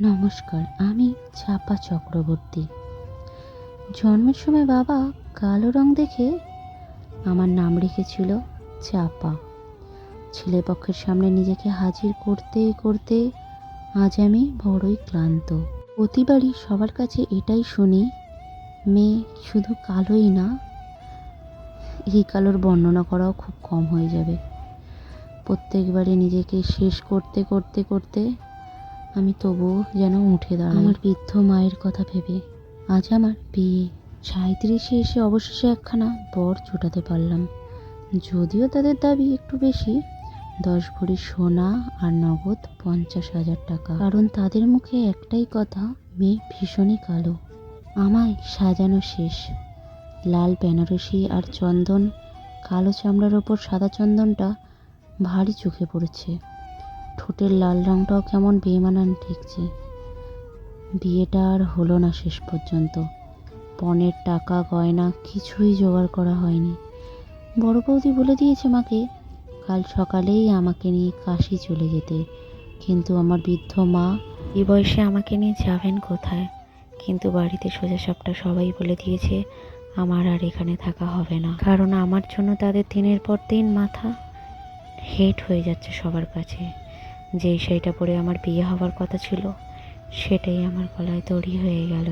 নমস্কার, আমি চাপা চক্রবর্তী। জন্মের সময় বাবা কালো রং দেখে আমার নাম রেখেছিল চাপা। ছেলেপক্ষের সামনে নিজেকে হাজির করতে করতে আজ আমি বড়ই ক্লান্ত। প্রতিবারই সবার কাছে এটাই শুনি, মেয়ে শুধু কালোই না, এই কালোর বর্ণনা করাও খুব কম হয়ে যাবে। প্রত্যেকবারে নিজেকে শেষ করতে করতে করতে আমি তবুও যেন উঠে দাঁড়াই। আমার বৃদ্ধ মায়ের কথা ভেবে আজ আমার বিয়ে। সাঁত্রিশে এসে অবশেষে একখানা বর জোটাতে পারলাম। যদিও তাদের দাবি একটু বেশি, দশ ভরি সোনা আর নগদ পঞ্চাশ হাজার টাকা। কারণ তাদের মুখে একটাই কথা, মেয়ে ভীষণই কালো। আমায় সাজানো শেষ। লাল বেনারসি আর চন্দন, কালো চামড়ার ওপর সাদা চন্দনটা ভারী চোখে পড়েছে। ঠোঁটের লাল রঙটাও কেমন বেমানান ঠেকছে বিয়েটা আর হলো না শেষ পর্যন্ত। পণের টাকা, গয়না কিছুই জোগাড় করা হয়নি। বড় বৌদি বলে দিয়েছে মাকে, কাল সকালেই আমাকে নিয়ে কাশি চলে যেতে। কিন্তু আমার বৃদ্ধ মা এ বয়সে আমাকে নিয়ে যাবেন কোথায়? কিন্তু বাড়িতে সোজা সাপটা সবাই বলে দিয়েছে, আমার আর এখানে থাকা হবে না। কারণ আমার জন্য তাদের দিনের পর দিন মাথা হেট হয়ে যাচ্ছে সবার কাছে। যেই শাড়িটা পরে আমার বিয়ে হওয়ার কথা ছিল সেটাই আমার গলায় দড়ি হয়ে গেল।